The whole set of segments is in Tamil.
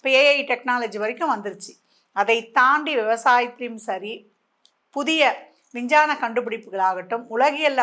இப்போ ஏஐ டெக்னாலஜி வரைக்கும் வந்துருச்சு. அதை தாண்டி விவசாயத்திலையும் சரி புதிய விஞ்ஞான கண்டுபிடிப்புகளாகட்டும் உலகியல்ல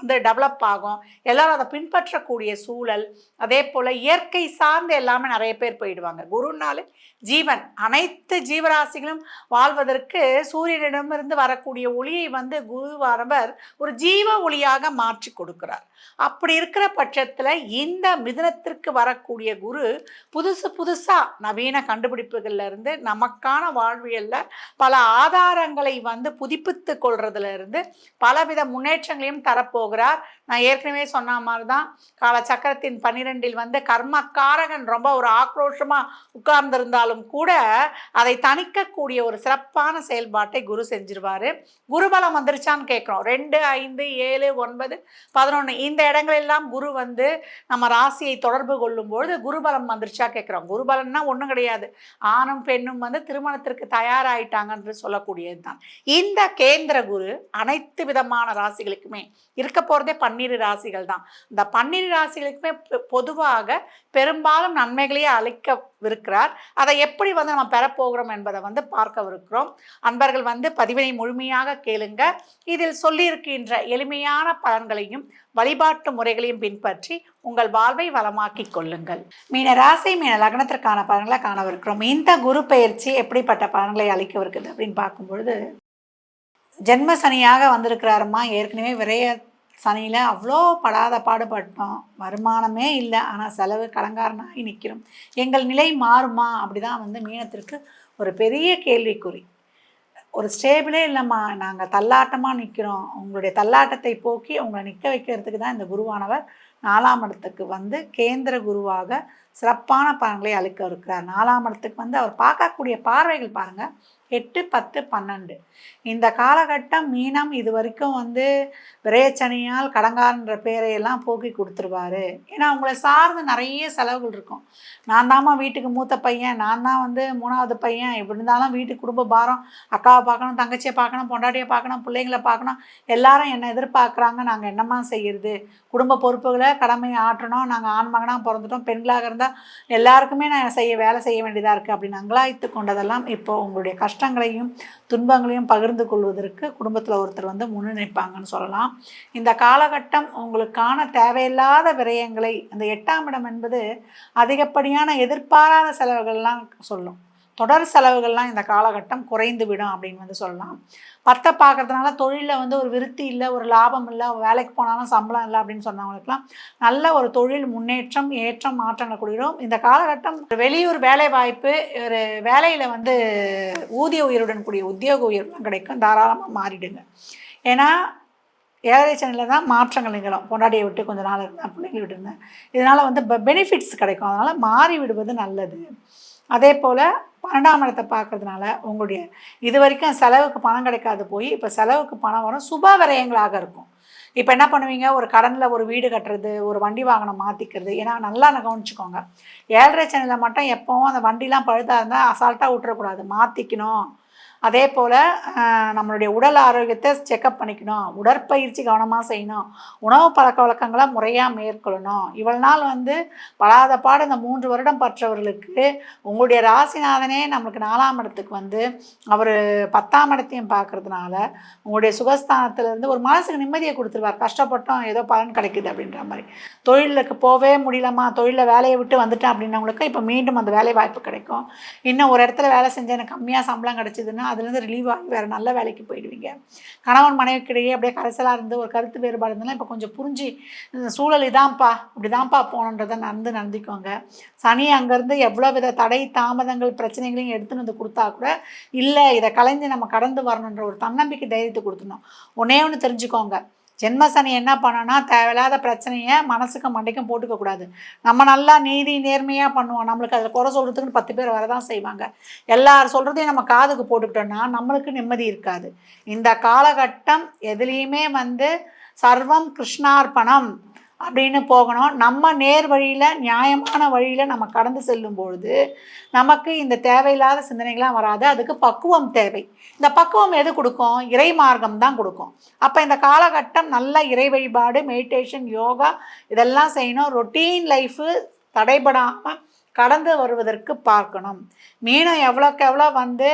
வந்து டெவலப் ஆகும். எல்லோரும் அதை பின்பற்றக்கூடிய சூழல் அதே போல் இயற்கை சார்ந்து எல்லாமே நிறைய பேர் போயிடுவாங்க. குருனாலே ஜீவன். அனைத்து ஜீவராசிகளும் வாழ்வதற்கு சூரியனிடமிருந்து வரக்கூடிய ஒளியை வந்து குருவானவர் ஒரு ஜீவ ஒளியாக மாற்றி கொடுக்கிறார். அப்படி இருக்கிற பட்சத்தில் இந்த மிதனத்திற்கு வரக்கூடிய குரு புதுசு புதுசாக நவீன கண்டுபிடிப்புகள்லேருந்து நமக்கான வாழ்வியலில் பல ஆதாரங்களை வந்து புதுப்பித்து கொள்றதுலேருந்து பலவித முன்னேற்றங்களையும் lograr நான் ஏற்கனவே சொன்ன மாதிரி தான் கால சக்கரத்தின் பன்னிரெண்டில் வந்து கர்மக்காரகன் ரொம்ப ஒரு ஆக்ரோஷமாக உட்கார்ந்திருந்தாலும் கூட அதை தணிக்கக்கூடிய ஒரு சிறப்பான செயல்பாட்டை குரு செஞ்சிருவார். குருபலம் வந்துருச்சான்னு கேட்குறோம். ரெண்டு ஐந்து ஏழு ஒன்பது பதினொன்று இந்த இடங்களெல்லாம் குரு வந்து நம்ம ராசியை தொடர்பு கொள்ளும்பொழுது குருபலம் வந்துருச்சா கேட்குறோம். குருபலம்னா ஒன்றும் கிடையாது. ஆணும் பெண்ணும் வந்து திருமணத்திற்கு தயாராகிட்டாங்கன்று சொல்லக்கூடியது தான் இந்த கேந்திர குரு அனைத்து விதமான ராசிகளுக்குமே இருக்க போகிறதே பன்னிரு ராசிகள் தான். இந்த பன்னிரு ராசிகளுக்குமே பொ- பொதுவாக பெரும்பாலும் நன்மைகளையே அளிக்கவிருக்கிறார். அதை எப்படி வந்து நம்ம பெறப்போகிறோம் என்பதை வந்து பார்க்கவிருக்கிறோம். அன்பர்கள் வந்து பதிவினை முழுமையாக கேளுங்க. இதில் சொல்லியிருக்கின்ற எளிமையான பலன்களையும் வழிபாட்டு முறைகளையும் பின்பற்றி உங்கள் வாழ்வை வளமாக்கிக் கொள்ளுங்கள். மீன ராசி மீன லக்னத்திற்கான பலன்களை காணவிருக்கிறோம். இந்த குரு பயிற்சி எப்படிப்பட்ட பலன்களை அளிக்கவிருக்குது அப்படின்னு பார்க்கும்பொழுது ஜென்ம சனியாக வந்திருக்கிறாருமா? ஏற்கனவே விரைய சனியில் அவ்வளோ படாத பாடுபட்டோம். வருமானமே இல்லை. ஆனால் செலவு கடங்காரனாகி நிற்கிறோம் எங்கள் நிலை மாறுமா? அப்படி தான் வந்து மீனத்திற்கு ஒரு பெரிய கேள்விக்குறி. ஒரு ஸ்டேபிளே இல்லைம்மா. நாங்கள் தள்ளாட்டமாக நிற்கிறோம் உங்களுடைய தள்ளாட்டத்தை போக்கி உங்களை நிற்க வைக்கிறதுக்கு தான் இந்த குருவானவர் நாலாம் இடத்துக்கு வந்து கேந்திர குருவாக சிறப்பான பலன்களை அளிக்க இருக்கிறார். நாலாம் இடத்துக்கு வந்து அவர் பார்க்கக்கூடிய பார்வைகள் பாருங்கள் எட்டு பத்து பன்னெண்டு. இந்த காலகட்டம் மீனம் இது வரைக்கும் வந்து விரையச்சனியால் கடங்காரன்ற பேரையெல்லாம் போக்கி கொடுத்துருவாரு. ஏன்னா உங்களை சார்ந்து நிறைய செலவுகள் இருக்கும். நான் தாம்மா வீட்டுக்கு மூத்த பையன் நான் தான் வந்து மூணாவது பையன். எப்படி இருந்தாலும் வீட்டுக்கு குடும்ப பாரம் அக்காவை பார்க்கணும் தங்கச்சியை பார்க்கணும் பொண்டாட்டியை பார்க்கணும் பிள்ளைங்களை பார்க்கணும் எல்லாரும் என்னை எதிர்பார்க்குறாங்க. நாங்கள் என்னம்மா செய்யறது? குடும்ப பொறுப்புகளை கடமையை ஆற்றணும். நாங்கள் ஆண் மகனாக பிறந்துட்டோம் பெண்களாக இருந்தால் எல்லாருக்குமே நான் செய்ய வேலை செய்ய வேண்டியதாக இருக்குது அப்படின்னு அங்கலாய்த்து கொண்டதெல்லாம் இப்போ உங்களுடைய கஷ்டம். கஷ்டங்களையும் துன்பங்களையும் பகிர்ந்து கொள்வதற்கு குடும்பத்தில் ஒருத்தர் வந்து முன்னிணைப்பாங்கன்னு சொல்லலாம். இந்த காலகட்டம் உங்களுக்கான தேவையில்லாத விரயங்களை அந்த எட்டாம் இடம் என்பது அதிகப்படியான எதிர்பாராத செலவுகள்லாம் சொல்லும். தொடர் செலவுகள்லாம் இந்த காலகட்டம் குறைந்து விடும் அப்படின்னு வந்து சொல்லலாம். பத்தை பார்க்கறதுனால தொழிலில் வந்து ஒரு விருத்தி இல்லை ஒரு லாபம் இல்லை வேலைக்கு போனாலும் சம்பளம் இல்லை அப்படின்னு சொன்னவங்களுக்குலாம் நல்ல ஒரு தொழில் முன்னேற்றம் ஏற்றம் மாற்றங்களை கொடுக்கிறோம் இந்த காலகட்டம் வெளியூர் வேலை வாய்ப்பு ஒரு வேலையில் வந்து ஊதிய உயிருடன் கூடிய உத்தியோக உயர்வுலாம் கிடைக்கும் தாராளமாக மாறிடுங்க. ஏன்னா ஏழரை சனியில் தான் மாற்றங்கள் நிகழும். பொண்டாடியை விட்டு கொஞ்சம் நாள் இருந்தேன் பிள்ளைங்களை விட்டு இருந்தேன் இதனால் வந்து பெனிஃபிட்ஸ் கிடைக்கும். அதனால் மாறி விடுவது நல்லது. அதே போல் பன்னெண்டாம் இடத்தை பார்க்கறதுனால உங்களுடைய இது வரைக்கும் செலவுக்கு பணம் கிடைக்காது போய் இப்போ செலவுக்கு பணம் வரும் சுப விரயங்களாக இருக்கும். இப்போ என்ன பண்ணுவீங்க? ஒரு கடனில் ஒரு வீடு கட்டுறது ஒரு வண்டி வாகனம் மாற்றிக்கிறது ஏன்னா நல்லா கவனிச்சுக்கோங்க. ஏழரை சனியில் மட்டும் எப்போவும் அந்த வண்டிலாம் பழுதாக இருந்தால் அசால்ட்டாக விட்டுறக்கூடாது. மாற்றிக்கணும் அதே போல் நம்மளுடைய உடல் ஆரோக்கியத்தை செக்கப் பண்ணிக்கணும். உடற்பயிற்சி கவனமாக செய்யணும். உணவு பழக்க வழக்கங்களை முறையாக மேற்கொள்ளணும். இவ்வளவு நாள் வந்து படாத பாடு இந்த மூன்று வருடம் பற்றவர்களுக்கு உங்களுடைய ராசிநாதனே நம்மளுக்கு நாலாம் இடத்துக்கு வந்து அவர் பத்தாம் இடத்தையும் பார்க்குறதுனால உங்களுடைய சுகஸ்தானத்திலேருந்து ஒரு மனசுக்கு நிம்மதியை கொடுத்துருவார். கஷ்டப்பட்டோம் ஏதோ பலன் கிடைக்குது அப்படின்ற மாதிரி. தொழிலுக்கு போகவே முடியலம்மா தொழிலில் வேலையை விட்டு வந்துட்டேன் அப்படின்னவங்களுக்கு இப்போ மீண்டும் அந்த வேலை வாய்ப்பு கிடைக்கும். இன்னும் ஒரு இடத்துல வேலை செஞ்சு எனக்கு கம்மியாக சம்பளம் கிடச்சிதுன்னா அதுலேருந்து ரிலீவ் ஆகி வேறு நல்ல வேலைக்கு போயிடுவீங்க. கணவன் மனைவிக்கிடையே அப்படியே கரைசலாக இருந்து ஒரு கருத்து வேறுபாடு இருந்தாலும் இப்போ கொஞ்சம் புரிஞ்சு இந்த சூழல் இதான்ப்பா இப்படிதான்ப்பா போகணுன்றதை நடந்து நடந்துக்கோங்க சனி அங்கேருந்து எவ்வளோ வித தடை தாமதங்கள் பிரச்சனைகளையும் எடுத்துன்னு வந்து கொடுத்தா கூட இல்லை இதை கலைஞ்சு நம்ம கடந்து வரணுன்ற ஒரு தன்னம்பிக்கை தைரியத்தை கொடுத்துடணும். ஒன்றே ஒன்று தெரிஞ்சுக்கோங்க. ஜென்மசனி என்ன பண்ணோன்னா தேவையில்லாத பிரச்சனையை மனசுக்கும் மண்டைக்கும் போட்டுக்க கூடாது. நம்ம நல்லா நீதி நேர்மையாக பண்ணுவோம். நம்மளுக்கு அதில் குறை சொல்கிறதுக்குன்னு பத்து பேர் வரதான் செய்வாங்க. எல்லார் சொல்கிறதையும் நம்ம காதுக்கு போட்டுக்கிட்டோம்னா நம்மளுக்கு நிம்மதி இருக்காது. இந்த காலகட்டம் எதுலேயுமே வந்து சர்வம் கிருஷ்ணார்ப்பணம் அப்படின்னு போகணும். நம்ம நேர் வழியில் நியாயமான வழியில் நம்ம கடந்து செல்லும் பொழுது நமக்கு இந்த தேவையில்லாத சிந்தனைகள்லாம் வராது. அதுக்கு பக்குவம் தேவை. இந்த பக்குவம் எது கொடுக்கும்? இறை மார்க்கம் தான் கொடுக்கும். அப்போ இந்த காலகட்டம் நல்ல இறை வழிபாடு மெடிடேஷன் யோகா இதெல்லாம் செய்யணும். ரொட்டீன் லைஃபு தடைபடாமல் கடந்து வருவதற்கு பார்க்கணும். மீனும் எவ்வளோக்கு எவ்வளோ வந்து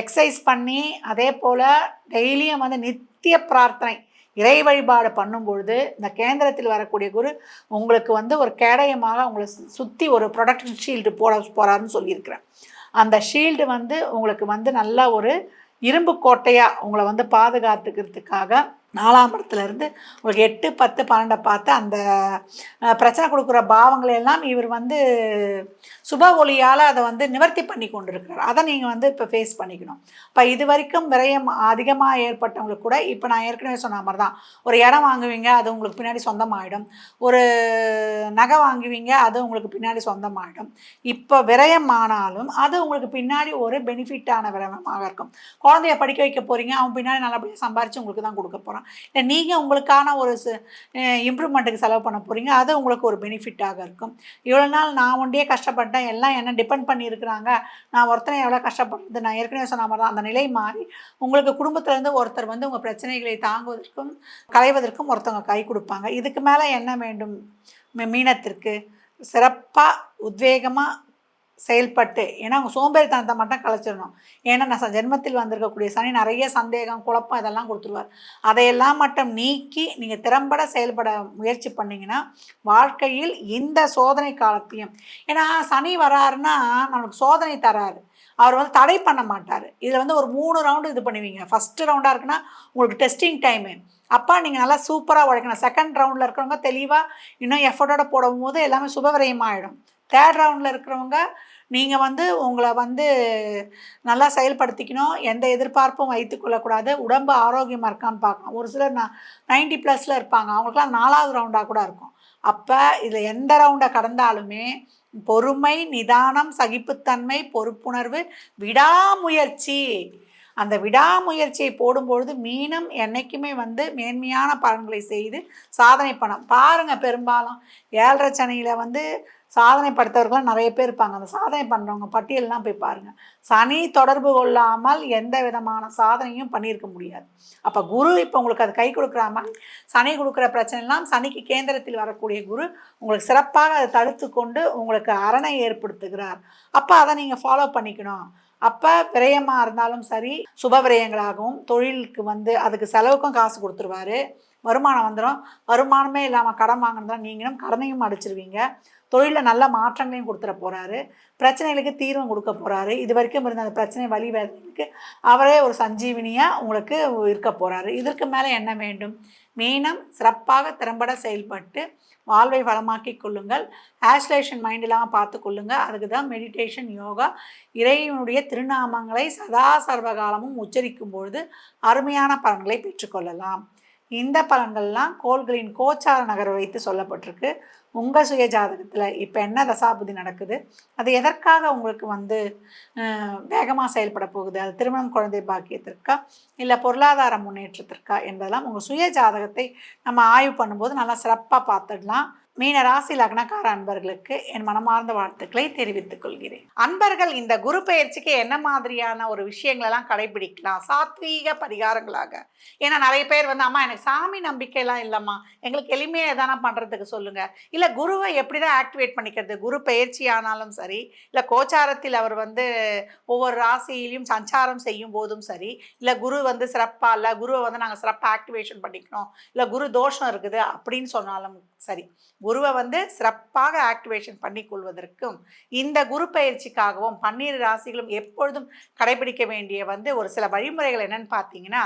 எக்ஸசைஸ் பண்ணி அதே போல் டெய்லியும் வந்து நித்திய பிரார்த்தனை இறை வழிபாடு பண்ணும் பொழுது இந்த கேந்திரத்தில் வரக்கூடிய குரு உங்களுக்கு வந்து ஒரு கேடயமாக உங்களை சுற்றி ஒரு ப்ரொடக்ஷன் ஷீல்டு போட போகிறாருன்னு சொல்லியிருக்கிறேன் அந்த ஷீல்டு வந்து உங்களுக்கு வந்து நல்ல ஒரு இரும்பு கோட்டையாக உங்களை வந்து பாதுகாத்துக்கிறதுக்காக நாலாம் இடத்துல இருந்து உங்களுக்கு எட்டு பத்து பன்னெண்டை பார்த்து அந்த பிரச்சனை கொடுக்குற பாவங்களை எல்லாம் இவர் வந்து சுப ஒளியால் அதை வந்து நிவர்த்தி பண்ணி கொண்டிருக்கிறார். அதை நீங்கள் வந்து இப்போ ஃபேஸ் பண்ணிக்கணும். இப்போ இது வரைக்கும் விரயம் அதிகமாக ஏற்பட்டவங்களுக்கு கூட இப்போ நான் ஏற்கனவே சொன்ன மாதிரி தான். ஒரு இடம் வாங்குவீங்க அது உங்களுக்கு பின்னாடி சொந்தமாயிடும். ஒரு நகை வாங்குவீங்க அது உங்களுக்கு பின்னாடி சொந்தமாயிடும். இப்போ விரயம் ஆனாலும் அது உங்களுக்கு பின்னாடி ஒரு பெனிஃபிட்டான விரயமாக இருக்கும். குழந்தைய படிக்க வைக்க போகிறீங்க அவன் பின்னாடி நல்லபடியாக சம்பாரித்து உங்களுக்கு தான் கொடுக்க போகிறான் இல்லை நீங்கள் உங்களுக்கான ஒரு இம்ப்ரூவ்மெண்ட்டுக்கு செலவு பண்ண போகிறீங்க அது உங்களுக்கு ஒரு பெனிஃபிட்டாக இருக்கும். இவ்வளோ நாள் நான் ஒன்றே கஷ்டப்பட்டேன். எல்லாம் என்ன டிபெண்ட் பண்ணியிருக்கிறாங்க. நான் ஒருத்தனை எவ்வளோ கஷ்டப்படுறது? நான் ஏற்கனவே சொன்ன மாதிரி தான். அந்த நிலை மாறி உங்களுக்கு குடும்பத்துலேருந்து ஒருத்தர் வந்து உங்கள் பிரச்சனைகளை தாங்குவதற்கும் களைவதற்கும் ஒருத்தவங்க கை கொடுப்பாங்க. இதுக்கு மேலே என்ன வேண்டும்? மீனத்திற்கு சிறப்பாக உத்வேகமாக செயல்பட்டு. ஏன்னா அவங்க சோம்பேறித்தனத்தை மட்டும் கலைச்சிடணும். ஏன்னா நான் ச- ஜென்மத்தில் வந்திருக்கக்கூடிய சனி நிறைய சந்தேகம் குழப்பம் இதெல்லாம் கொடுத்துருவார். அதையெல்லாம் மட்டும் நீக்கி நீங்கள் திறம்பட செயல்பட முயற்சி பண்ணிங்கன்னா வாழ்க்கையில் இந்த சோதனை காலத்தையும் ஏன்னா சனி வராருன்னா நம்மளுக்கு சோதனை தராரு. அவர் வந்து தடை பண்ண மாட்டார். இதில் வந்து ஒரு மூணு ரவுண்டு இது பண்ணுவீங்க. ஃபஸ்ட்டு ரவுண்டாக இருக்குன்னா உங்களுக்கு டெஸ்டிங் டைமு அப்பா நீங்கள் நல்லா சூப்பராக உழைக்கணும். செகண்ட் ரவுண்டில் இருக்கிறவங்க தெளிவாக இன்னும் எஃபர்ட்டோட போடும் போது எல்லாமே சுபவிரயமாகிடும் தேர்ட் ரவுண்டில் இருக்கிறவங்க நீங்கள் வந்து உங்களை வந்து நல்லா செயல்படுத்திக்கணும். எந்த எதிர்பார்ப்பும் வைத்துக்கொள்ளக்கூடாது உடம்பு ஆரோக்கியமாக இருக்கான்னு பார்க்கணும். ஒரு சிலர் நான் நைன்டி ப்ளஸில் இருப்பாங்க. அவங்களுக்குலாம் நாலாவது ரவுண்டாக கூட இருக்கும். அப்போ இதில் எந்த ரவுண்டை கடந்தாலுமே பொறுமை நிதானம் சகிப்புத்தன்மை பொறுப்புணர்வு விடாமுயற்சி. அந்த விடாமுயற்சியை போடும்பொழுது மீனம் என்றைக்குமே வந்து மேன்மையான பலன்களை செய்து சாதனை பண்ண. பாருங்க பெரும்பாலும் ஏழரை சனியில் வந்து சாதனை படுத்தவர்கள்லாம் நிறைய பேர் இருப்பாங்க. அந்த சாதனை பண்ணுறவங்க பட்டியல்லாம் போய் பாருங்கள் சனி தொடர்பு கொள்ளாமல் எந்த விதமான சாதனையும் பண்ணியிருக்க முடியாது. அப்போ குரு இப்போ உங்களுக்கு அது கை கொடுக்குற மாதிரி சனி கொடுக்குற பிரச்சனைலாம் சனிக்கு கேந்திரத்தில் வரக்கூடிய குரு உங்களுக்கு சிறப்பாக அதை தடுத்து கொண்டு உங்களுக்கு அரணை ஏற்படுத்துகிறார். அப்போ அதை நீங்கள் ஃபாலோ பண்ணிக்கணும். அப்போ விரயமாக இருந்தாலும் சரி சுப விரயங்களாகவும் தொழிலுக்கு வந்து அதுக்கு செலவுக்கும் காசு கொடுத்துருவாரு. வருமானம் வந்துடும் வருமானமே இல்லாமல் கடன் வாங்கினதா நீங்களும் கடனையும் அடிச்சிருவீங்க. தொழிலில் நல்ல மாற்றங்களையும் கொடுத்துட போகிறாரு பிரச்சனைகளுக்கு தீர்வம் கொடுக்க போகிறாரு இது வரைக்கும் இருந்த அந்த பிரச்சனை வழி வேதனைக்கு அவரே ஒரு சஞ்சீவினியாக உங்களுக்கு இருக்க போகிறாரு இதற்கு மேலே என்ன வேண்டும்? மீனம் சிறப்பாக திறம்பட செயல்பட்டு வாழ்வை வளமாக்கி கொள்ளுங்கள். ஆஸ்லேஷன் மைண்ட் இல்லாமல் பார்த்து கொள்ளுங்கள் அதுக்கு தான் மெடிடேஷன் யோகா இறைவனுடைய திருநாமங்களை சதா சர்வகாலமும் உச்சரிக்கும் பொழுது அருமையான பலன்களை பெற்றுக்கொள்ளலாம் இந்த பலன்கள்லாம் கோள்களின் கோச்சார நகரை வைத்து சொல்லப்பட்டிருக்கு. உங்கள் சுய ஜாதகத்தில் இப்போ என்ன தசாபுதி நடக்குது? அது எதற்காக உங்களுக்கு வந்து வேகமாக செயல்பட போகுது? அது திருமணம் குழந்தை பாக்கியத்திற்கா? இல்லை பொருளாதார முன்னேற்றத்திற்கா? என்பதெல்லாம் உங்கள் சுய ஜாதகத்தை நம்ம ஆய்வு பண்ணும்போது நல்லா சிறப்பாக பார்த்துடலாம். மீன ராசி லக்னக்கார அன்பர்களுக்கு என் மனமார்ந்த வாழ்த்துக்களை தெரிவித்துக் கொள்கிறேன். அன்பர்கள் இந்த குரு பயிற்சிக்கு என்ன மாதிரியான ஒரு விஷயங்களெல்லாம் கடைபிடிக்கலாம்? சாத்வீக பரிகாரங்களாக. ஏன்னா நிறைய பேர் வந்து அம்மா எனக்கு சாமி நம்பிக்கையெல்லாம் இல்லைம்மா. எங்களுக்கு எளிமையாக எதானா பண்ணுறதுக்கு சொல்லுங்க. இல்லை குருவை எப்படி தான் ஆக்டிவேட் பண்ணிக்கிறது? குரு பயிற்சி ஆனாலும் சரி இல்லை கோச்சாரத்தில் அவர் வந்து ஒவ்வொரு ராசியிலையும் சஞ்சாரம் செய்யும் போதும் சரி இல்லை குரு வந்து சிறப்பாக இல்லை குருவை வந்து நாங்கள் சிறப்பாக ஆக்டிவேஷன் பண்ணிக்கணும் இல்லை குரு தோஷம் இருக்குது அப்படின்னு சொன்னாலும் சரி குருவை வந்து சிறப்பாக ஆக்டிவேஷன் பண்ணி கொள்வதற்கும் இந்த குரு பயிற்சிக்காகவும் பன்னீர் ராசிகளும் எப்பொழுதும் கடைபிடிக்க வேண்டிய வந்து ஒரு சில வழிமுறைகள் என்னன்னு பார்த்தீங்கன்னா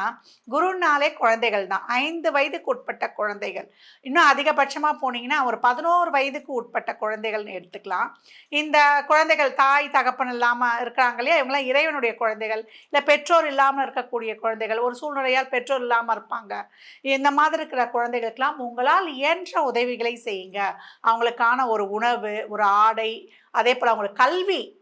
குருனாலே குழந்தைகள் தான். ஐந்து வயதுக்கு உட்பட்ட குழந்தைகள். இன்னும் அதிகபட்சமாக போனீங்கன்னா ஒரு பதினோரு வயதுக்கு உட்பட்ட குழந்தைகள்னு எடுத்துக்கலாம். இந்த குழந்தைகள் தாய் தகப்பன் இல்லாமல் இருக்கிறாங்க இல்லையா? இவங்களாம் இறைவனுடைய குழந்தைகள். இல்லை பெற்றோர் இல்லாமல் இருக்கக்கூடிய குழந்தைகள். ஒரு சூழ்நிலையால் பெற்றோர் இல்லாமல் இருப்பாங்க. இந்த மாதிரி இருக்கிற குழந்தைகளுக்கெல்லாம் உங்களால் இயன்ற உதவி உதவிகளை செய்யுங்க. அவங்களுக்கான ஒரு உணவு ஒரு ஆடை அதே போல் அவங்களுக்கு கல்வி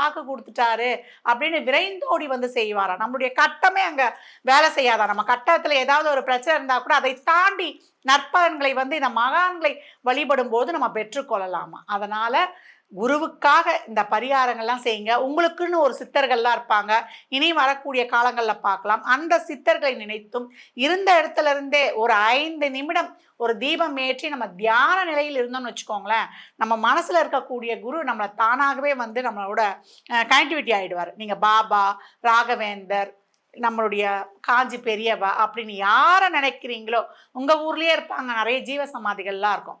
வாக்கு கொடுத்துட்டாரு அப்படின்னு விரைந்தோடி வந்து செய்வாரா? நம்மளுடைய கட்டமே அங்கே வேலை செய்யாதா? நம்ம கட்டத்தில் ஏதாவது ஒரு பிரச்சனை இருந்தால் கூட அதை தாண்டி நற்பலன்களை வந்து இந்த மகான்களை வழிபடும் போது நம்ம பெற்றுக்கொள்ளலாமா? அதனால குருவுக்காக இந்த பரிகாரங்கள்லாம் செய்யுங்க. உங்களுக்குன்னு ஒரு சித்தர்கள்லாம் இருப்பாங்க. இனி வரக்கூடிய காலங்களில் பார்க்கலாம். அந்த சித்தர்களை நினைத்தும் இருந்த இடத்துல இருந்தே ஒரு ஐந்து நிமிடம் ஒரு தீபம் ஏற்றி நம்ம தியான நிலையில் இருந்தோம்னு வச்சுக்கோங்களேன் நம்ம மனசில் இருக்கக்கூடிய குரு நம்மளை தானாகவே வந்து நம்மளோட கனெக்டிவிட்டி ஆகிடுவார் நீங்கள் பாபா ராகவேந்தர் நம்மளுடைய காஞ்சி பெரியவா அப்படின்னு யாரை நினைக்கிறீங்களோ உங்கள் ஊர்லேயே இருப்பாங்க. நிறைய ஜீவ சமாதிகள்லாம் இருக்கும்.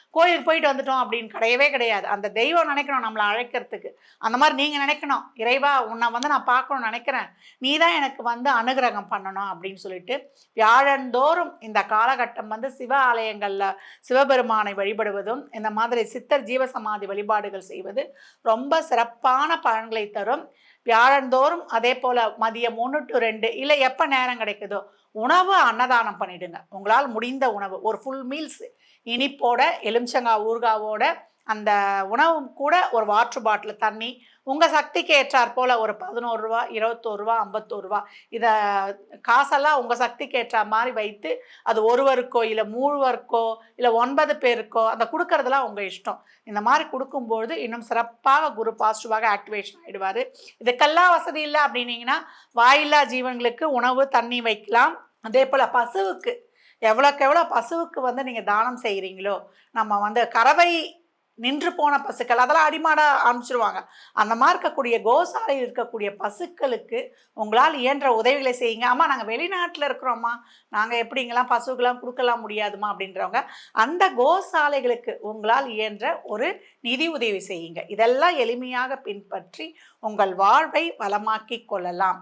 கோயிலுக்கு போயிட்டு வந்துட்டோம் அப்படின்னு கிடையவே கிடையாது. அந்த தெய்வம் நினைக்கணும் நம்மளை அழைக்கிறதுக்கு. அந்த மாதிரி நீங்கள் நினைக்கணும். இறைவா உன்னை வந்து நான் பார்க்கணும்னு நினைக்கிறேன். நீ தான் எனக்கு வந்து அனுகிரகம் பண்ணணும் அப்படின்னு சொல்லிட்டு வியாழந்தோறும் இந்த காலகட்டம் வந்து சிவ ஆலயங்களில் சிவபெருமானை வழிபடுவதும் இந்த மாதிரி சித்தர் ஜீவசமாதி வழிபாடுகள் செய்வது ரொம்ப சிறப்பான பலன்களை தரும். வியாழந்தோறும் அதே போல் மதியம் ஒன்று டு ரெண்டு இல்லை எப்போ நேரம் கிடைக்குதோ உணவு அன்னதானம் பண்ணிடுங்க. உங்களால் முடிந்த உணவு. ஒரு ஃபுல் மீல்ஸ் இனிப்போட எலுமிச்சங்காய் ஊறுகாவோட அந்த உணவு கூட ஒரு வாட்டர் பாட்டில் தண்ணி உங்கள் சக்திக்கு ஏற்றாற் போல் ஒரு பதினோரு ரூபா இருபத்தோரு ரூபா ஐம்பத்தோரு ரூபா. இதை காசெல்லாம் உங்கள் சக்திக்கு ஏற்ற மாதிரி வைத்து அது ஒருவருக்கோ இல்லை மூழ்வருக்கோ இல்லை ஒன்பது பேருக்கோ அந்த கொடுக்கறதெல்லாம் உங்கள் இஷ்டம். இந்த மாதிரி கொடுக்கும்பொழுது இன்னும் சிறப்பாக குரு பாசிட்டிவாக ஆக்டிவேஷன் ஆகிடுவார் இதுக்கெல்லாம் வசதி இல்லை அப்படின்னீங்கன்னா வாயில்லா ஜீவன்களுக்கு உணவு தண்ணி வைக்கலாம். அதே போல் பசுவுக்கு எவ்வளோக்கு எவ்வளோ பசுவுக்கு வந்து நீங்கள் தானம் செய்கிறீங்களோ நம்ம வந்து கறவை நின்று போன பசுக்கள் அதெல்லாம் அடிமாட அனுப்பிச்சிருவாங்க அந்த மாதிரி இருக்கக்கூடிய கோசாலையில் இருக்கக்கூடிய பசுக்களுக்கு உங்களால் இயன்ற உதவிகளை செய்யுங்க. அம்மா நாங்கள் வெளிநாட்டில் இருக்கிறோம்மா. நாங்கள் எப்படிங்கெல்லாம் பசுக்கெல்லாம் கொடுக்கலாம் முடியாதுமா அப்படின்றவங்க அந்த கோசாலைகளுக்கு உங்களால் இயன்ற ஒரு நிதி உதவி செய்யுங்க. இதெல்லாம் எளிமையாக பின்பற்றி உங்கள் வாழ்வை வளமாக்கி கொள்ளலாம்.